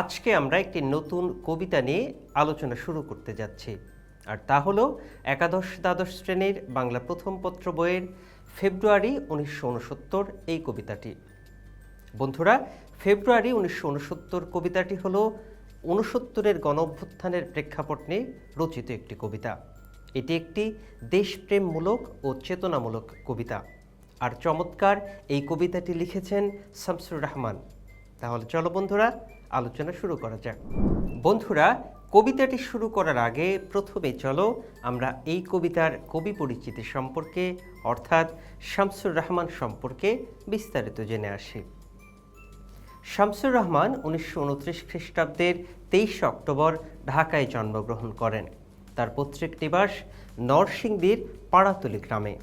আজকে আমরা একটি নতুন কবিতা নিয়ে আলোচনা শুরু করতে যাচ্ছি। আর তা হলো একাদশ দ্বাদশ শ্রেণির বাংলা প্রথম পত্র বইয়ের ফেব্রুয়ারি উনিশশো উনসত্তর এই কবিতাটি। বন্ধুরা, ফেব্রুয়ারি উনিশশো উনসত্তর কবিতাটি হল উনসত্তরের গণ অভ্যুত্থানের প্রেক্ষাপট নিয়ে রচিত একটি কবিতা। এটি একটি দেশপ্রেমমূলক ও চেতনামূলক কবিতা। আর চমৎকার এই কবিতাটি লিখেছেন শামসুর রহমান। তাহলে চলো বন্ধুরা আলোচনা শুরু করা যাক। বন্ধুরা, কবিতাটি শুরু করার আগে প্রথমে চলো আমরা এই কবিতার কবি পরিচিতি সম্পর্কে, অর্থাৎ শামসুর রহমান সম্পর্কে বিস্তারিত জেনে আসি। শামসুর রহমান উনিশশো উনত্রিশ খ্রিস্টাব্দের তেইশে অক্টোবর ঢাকায় জন্মগ্রহণ করেন। তার পৈতৃক নিবাস নরসিংদীর পাড়াতলি গ্রামে।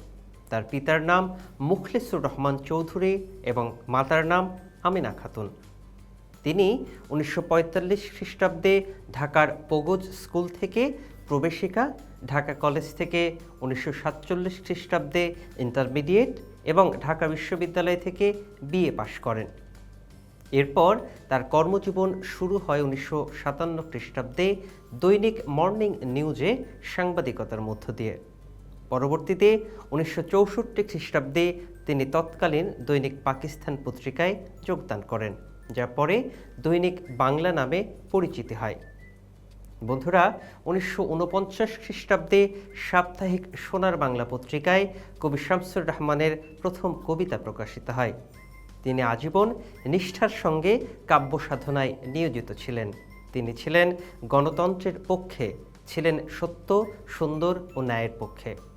তার পিতার নাম মুখলেসুর রহমান চৌধুরী এবং মাতার নাম আমিনা খাতুন। তিনি উনিশশো পঁয়তাল্লিশ খ্রিস্টাব্দে ঢাকার পগজ স্কুল থেকে প্রবেশিকা, ঢাকা কলেজ থেকে উনিশশো সাতচল্লিশ খ্রিস্টাব্দে ইন্টারমিডিয়েট এবং ঢাকা বিশ্ববিদ্যালয় থেকে বিএ পাশ করেন। এরপর তার কর্মজীবন শুরু হয় উনিশশো সাতান্ন খ্রিস্টাব্দে দৈনিক মর্নিং নিউজে সাংবাদিকতার মধ্য দিয়ে। পরবর্তীতে উনিশশো চৌষট্টি খ্রিস্টাব্দে তিনি তৎকালীন দৈনিক পাকিস্তান পত্রিকায় যোগদান করেন। যা পরে দৈনিক বাংলা নামে পরিচিতি হয়। বন্ধুরা, উনিশশো উনপঞ্চাশ খ্রিস্টাব্দে সাপ্তাহিক সোনার বাংলা পত্রিকায় কবি শামসুর রহমানের প্রথম কবিতা প্রকাশিত হয়। তিনি আজীবন নিষ্ঠার সঙ্গে কাব্য সাধনায় নিয়োজিত ছিলেন। তিনি ছিলেন গণতন্ত্রের পক্ষে, ছিলেন সত্য, সুন্দর ও ন্যায়ের পক্ষে।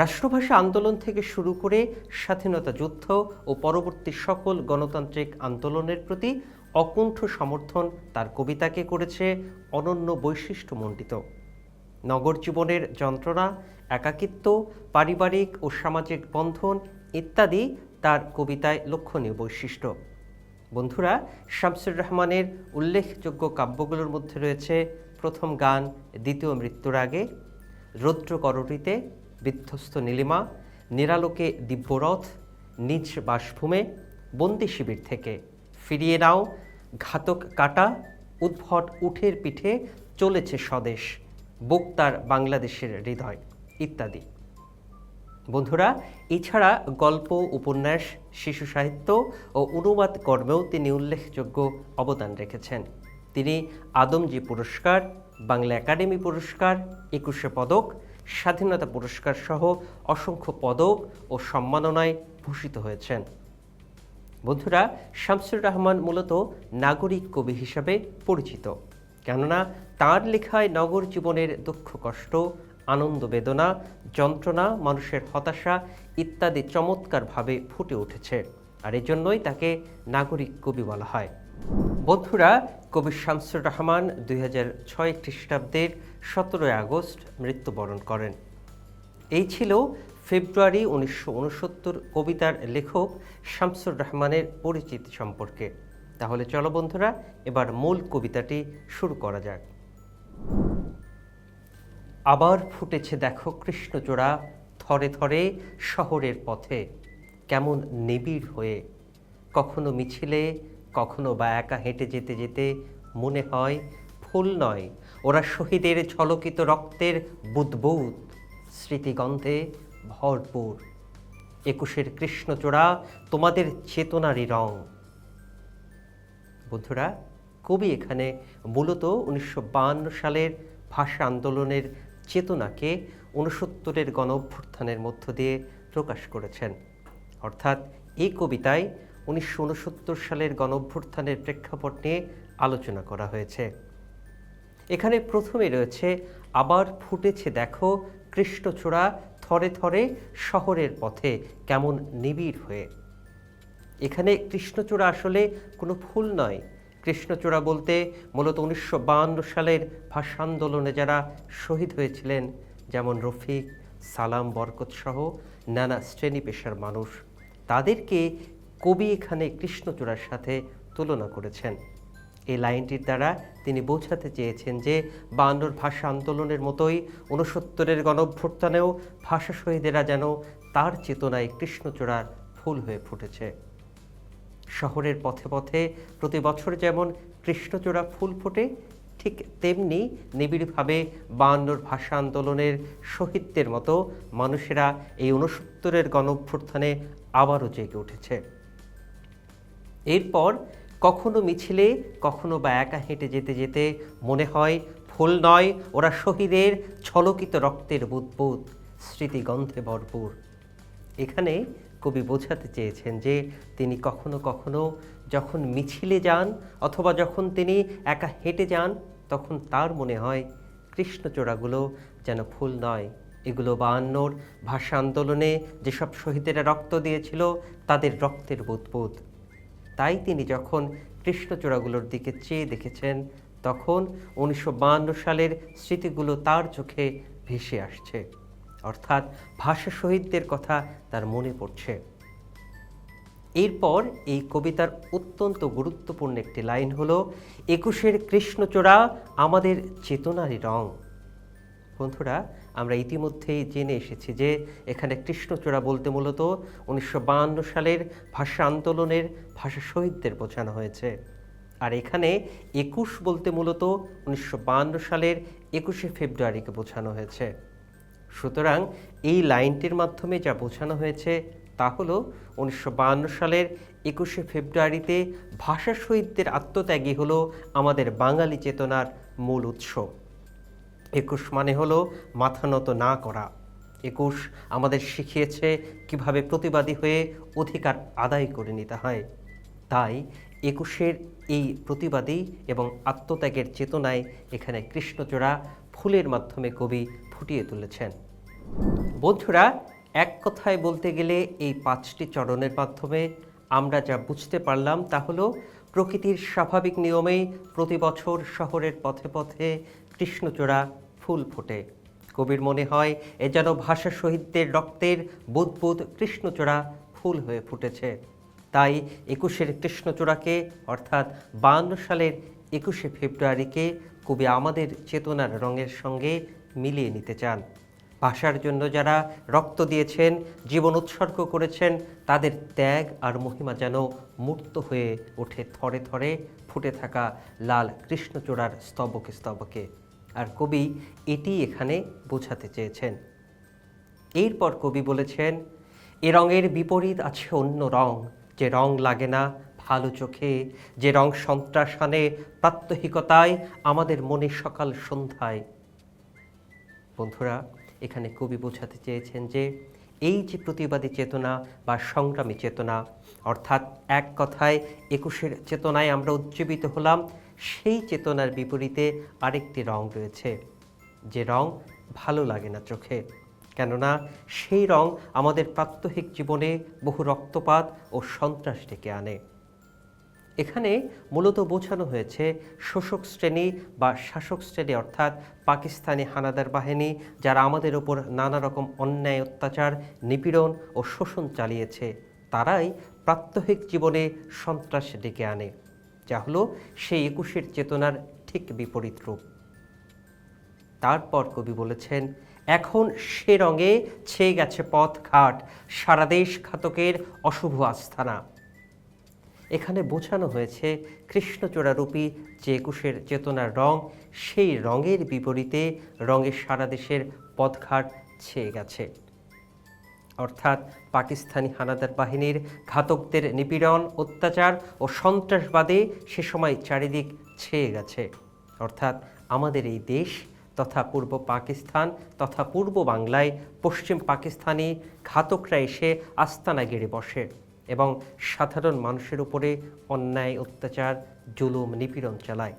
রাষ্ট্রভাষা আন্দোলন থেকে শুরু করে স্বাধীনতা যুদ্ধ ও পরবর্তী সকল গণতান্ত্রিক আন্দোলনের প্রতি অকুণ্ঠ সমর্থন তার কবিতাকে করেছে অনন্য বৈশিষ্ট্যমণ্ডিত। নগর জীবনের যন্ত্রণা, একাকিত্ব, পারিবারিক ও সামাজিক বন্ধন ইত্যাদি তার কবিতায় লক্ষণীয় বৈশিষ্ট্য। বন্ধুরা, শামসুর রহমানের উল্লেখযোগ্য কাব্যগুলোর মধ্যে রয়েছে প্রথম গান, দ্বিতীয় মৃত্যুর আগে রৌদ্র রৌদ্রকরটিতে বিধ্বস্ত নীলিমা, নিরালোকে দিব্যরথ, নিজ বাসভূমে বন্দি শিবির থেকে ফিরিয়ে নাও। ঘাতক কাটা, উদ্ভট উঠের পিঠে চলেছে স্বদেশ, বক্তার বাংলাদেশের হৃদয়, ইত্যাদি। বন্ধুরা, এছাড়া গল্প, উপন্যাস, শিশু সাহিত্য ও অনুবাদ কর্মেও তিনি উল্লেখযোগ্য অবদান রেখেছেন। তিনি আদমজি পুরস্কার, বাংলা একাডেমি পুরস্কার, একুশে পদক স্বাধীনতা পুরস্কার সহ অসংখ্য পদক ও সম্মাননায় ভূষিত হয়েছেন। বন্ধুরা, শামসুর রহমান মূলত নাগরিক কবি হিসাবে পরিচিত। কেননা, তার লেখায় নগর জীবনের দুঃখ কষ্ট, আনন্দ বেদনা, যন্ত্রণা, মানুষের হতাশা ইত্যাদি চমৎকারভাবে ফুটে উঠেছে আর এজন্যই তাকে নাগরিক কবি বলা হয়। বন্ধুরা, কবি শামসুর রহমান দুই হাজার ছয় খ্রিস্টাব্দের সতেরোই আগস্ট মৃত্যুবরণ করেন। এই ছিল ফেব্রুয়ারি উনিশশো উনসত্তর কবিতার লেখক শামসুর রহমানের পরিচিতি সম্পর্কে। তাহলে চলো বন্ধুরা, এবার মূল কবিতাটি শুরু করা যাক। আবার ফুটেছে দেখো কৃষ্ণচূড়া, থরে থরে শহরের পথে, কেমন নিবিড় হয়ে। কখনো মিছিলে, কখনো বা একা হেঁটে যেতে যেতে মনে হয় ফুল নয় ওরা শহীদের ঝলকিত রক্তের বুদবুদ, স্মৃতিগন্ধে ভরপুর। একুশের কৃষ্ণচূড়া তোমাদের চেতনারই রং। বন্ধুরা, কবি এখানে মূলত উনিশশো বায়ান্ন সালের ভাষা আন্দোলনের চেতনাকে উনসত্তরের গণ অভ্যুত্থানের মধ্য দিয়ে প্রকাশ করেছেন। অর্থাৎ এই কবিতায় উনিশশো উনসত্তর সালের গণ অভ্যুত্থানের প্রেক্ষাপট নিয়ে আলোচনা করা হয়েছে। এখানে প্রথমে রয়েছে, আবার ফুটেছে দেখো কৃষ্ণচূড়া থরে থরে শহরের পথে, কেমন নিবিড় হয়ে। এখানে কৃষ্ণচূড়া আসলে কোনো ফুল নয়। কৃষ্ণচূড়া বলতে মূলত উনিশশো সালের ভাষা আন্দোলনে যারা শহীদ হয়েছিলেন, যেমন রফিক, সালাম বরকত সহ নানা শ্রেণি পেশার মানুষ, তাদেরকে কবি এখানে কৃষ্ণচূড়ার সাথে তুলনা করেছেন। এই লাইনটির দ্বারা তিনি বোঝাতে চেয়েছেন যে বায়ান্নর ভাষা আন্দোলনের মতোই ঊনসত্তরের গণভ্যুত্থানেও ভাষা শহীদেরা যেন তার চেতনায় কৃষ্ণচূড়ার ফুল হয়ে ফুটেছে। শহরের পথে পথে প্রতি বছর যেমন কৃষ্ণচূড়া ফুল ফোটে, ঠিক তেমনি নিবিড়ভাবে বায়ান্নর ভাষা আন্দোলনের শহীদদের মতো মানুষেরা এই ঊনসত্তরের গণভ্যুত্থানে আবারও জেগে উঠেছে। এরপর কখনো মিছিলে, কখনো বা একা হেঁটে যেতে যেতে মনে হয় ফুল নয়, ওরা শহীদের ছলকিত রক্তের বুদবুদ, স্মৃতিগন্ধে ভরপুর। এখানে কবি বোঝাতে চেয়েছেন যে তিনি কখনো কখনো যখন মিছিলে যান অথবা যখন তিনি একা হেঁটে যান, তখন তার মনে হয় কৃষ্ণচূড়াগুলো যেন ফুল নয়। এগুলো বায়ান্নর ভাষা আন্দোলনে যেসব শহীদেরা রক্ত দিয়েছিল, তাদের রক্তের বুদবুদ। তাই তিনি যখন কৃষ্ণচূড়াগুলোর দিকে চেয়ে দেখেছেন, তখন উনিশশো সালের স্মৃতিগুলো তার চোখে ভেসে আসছে। অর্থাৎ ভাষা শহীদদের কথা তার মনে পড়ছে। এরপর এই কবিতার অত্যন্ত গুরুত্বপূর্ণ একটি লাইন হলো, একুশের কৃষ্ণচূড়া আমাদের চেতনারই রং। বন্ধুরা আমরা ইতিমধ্যেই জেনে এসেছি যে এখানে কৃষ্ণচূড়া বলতে মূলত উনিশশো সালের ভাষা আন্দোলনের ভাষা শহীদদের বোঝানো হয়েছে। আর এখানে একুশ বলতে মূলত উনিশশো সালের একুশে ফেব্রুয়ারিকে বোঝানো হয়েছে। সুতরাং এই লাইনটির মাধ্যমে যা বোঝানো হয়েছে তা হলো উনিশশো সালের একুশে ফেব্রুয়ারিতে ভাষা শহীদদের আত্মত্যাগী হলো আমাদের বাঙালি চেতনার মূল উৎস। একুশ মানে হলো মাথা নত না করা। একুশ আমাদের শিখিয়েছে কীভাবে প্রতিবাদী হয়ে অধিকার আদায় করে নিতে হয়। তাই একুশের এই প্রতিবাদী এবং আত্মত্যাগের চেতনায় এখানে কৃষ্ণচূড়া ফুলের মাধ্যমে কবি ফুটিয়ে তুলেছেন। বন্ধুরা, এক কথায় বলতে গেলে এই পাঁচটি চরণের মাধ্যমে আমরা যা বুঝতে পারলাম তা হলো, প্রকৃতির স্বাভাবিক নিয়মেই প্রতি বছর শহরের পথে পথে কৃষ্ণচূড়া ফুল ফোটে। কবির মনে হয়, এ যেন ভাষা শহীদদের রক্তের বুদবুদ কৃষ্ণচূড়া ফুল হয়ে ফুটেছে। তাই একুশের কৃষ্ণচূড়াকে, অর্থাৎ বান্ন সালের একুশে ফেব্রুয়ারিকে কবি আমাদের চেতনার রঙের সঙ্গে মিলিয়ে নিতে চান। ভাষার জন্য যারা রক্ত দিয়েছেন, জীবন উৎসর্গ করেছেন, তাদের ত্যাগ আর মহিমা যেন মূর্ত হয়ে ওঠে থরে থরে ফুটে থাকা লাল কৃষ্ণচূড়ার স্তবকে স্তবকে। আর কবি এটি এখানে বোঝাতে চেয়েছেন। এরপর কবি বলেছেন, এ রঙের বিপরীত আছে অন্য রং। যে রং লাগে না ভালো চোখে, যে রং সন্ত্রাস আনে প্রাত্যহিকতায়, আমাদের মনে সকাল সন্ধ্যায়। বন্ধুরা, এখানে কবি বোঝাতে চেয়েছেন যে, এই যে প্রতিবাদী চেতনা বা সংগ্রামী চেতনা, অর্থাৎ এক কথায় একুশের চেতনায় আমরা উজ্জীবিত হলাম সেই চেতনার বিপরীতে আরেকটি রং রয়েছে। যে রং ভালো লাগে না চোখে। কেননা সেই রং আমাদের প্রাত্যহিক জীবনে বহু রক্তপাত ও সন্ত্রাস ডেকে আনে। এখানে মূলত বোঝানো হয়েছে শোষক শ্রেণি বা শাসক শ্রেণি অর্থাৎ পাকিস্তানি হানাদার বাহিনী যারা আমাদের ওপর নানা রকম অন্যায়, অত্যাচার, নিপীড়ন ও শোষণ চালিয়েছে। তারাই প্রাত্যহিক জীবনে সন্ত্রাস ডেকে আনে। যা হলো সেই একুশের চেতনার ঠিক বিপরীত রূপ। তারপর কবি বলেছেন, এখন সে রঙে ছেয়ে গেছে পথ ঘাট, সারা দেশ ঘাতকের অশুভ আস্থানা। এখানে বোঝানো হয়েছে কৃষ্ণচূড়ারূপী যে একুশের চেতনার রং, সেই রঙের বিপরীতে রঙের সারা দেশের পথঘাট ছেয়ে গেছে। অর্থাৎ পাকিস্তানি হানাদার বাহিনীর ঘাতকদের নিপীড়ন, অত্যাচার ও সন্ত্রাসবাদে সে সময় চারিদিক ছেয়ে গেছে। অর্থাৎ আমাদের এই দেশ তথা পূর্ব পাকিস্তান তথা পূর্ব বাংলায় পশ্চিম পাকিস্তানি ঘাতকরা এসে আস্তানা গেড়ে বসে এবং সাধারণ মানুষের উপরে অন্যায়, অত্যাচার, জুলুম, নিপীড়ন চালায়।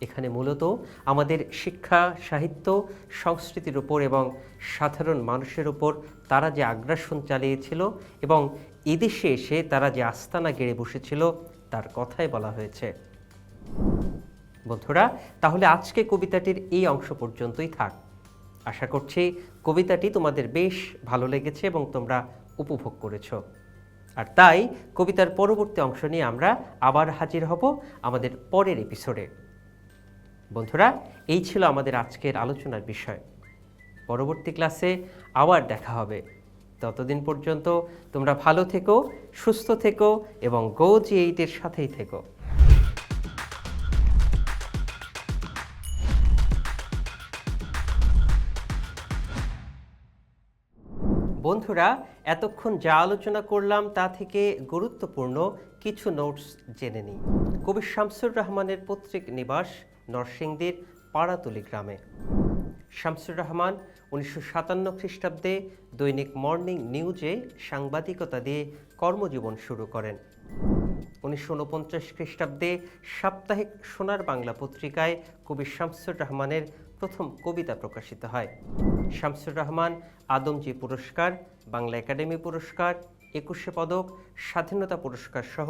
এখানে মূলত আমাদের শিক্ষা, সাহিত্য, সংস্কৃতির উপর এবং সাধারণ মানুষের উপর তারা যে আগ্রাসন চালিয়েছিল এবং এদেশে এসে তারা যে আস্তানা গেড়ে বসেছিল, তার কথাই বলা হয়েছে। বন্ধুরা, তাহলে আজকে কবিতাটির এই অংশ পর্যন্তই থাক। আশা করছি কবিতাটি তোমাদের বেশ ভালো লেগেছে এবং তোমরা উপভোগ করেছ। আর তাই কবিতার পরবর্তী অংশ নিয়ে আমরা আবার হাজির হব আমাদের পরের এপিসোডে বন্ধুরা, এই ছিল আমাদের আজকের আলোচনার বিষয়। পরবর্তী ক্লাসে আবার দেখা হবে। ততদিন পর্যন্ত তোমরা ভালো থেকো, সুস্থ থেকো এবং গো এইটের সাথেই থেকো। বন্ধুরা এতক্ষণ যা আলোচনা করলাম তা থেকে গুরুত্বপূর্ণ কিছু নোটস জেনে নিই। কবি শামসুর রহমানের পৈতৃক নিবাস নরসিংদীর পাড়াতলি গ্রামে। শামসুর রহমান উনিশশো সাতান্ন খ্রিস্টাব্দে দৈনিক মর্নিং নিউজে সাংবাদিকতা দিয়ে কর্মজীবন শুরু করেন। উনিশশো উনপঞ্চাশ খ্রিস্টাব্দে সাপ্তাহিক সোনার বাংলা পত্রিকায় কবি শামসুর রহমানের প্রথম কবিতা প্রকাশিত হয়। শামসুর রহমান আদমজি পুরস্কার, বাংলা একাডেমি পুরস্কার, একুশে পদক, স্বাধীনতা পুরস্কার সহ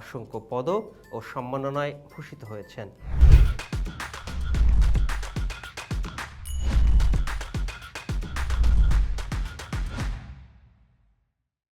অসংখ্য পদক ও সম্মাননায় ভূষিত হয়েছেন।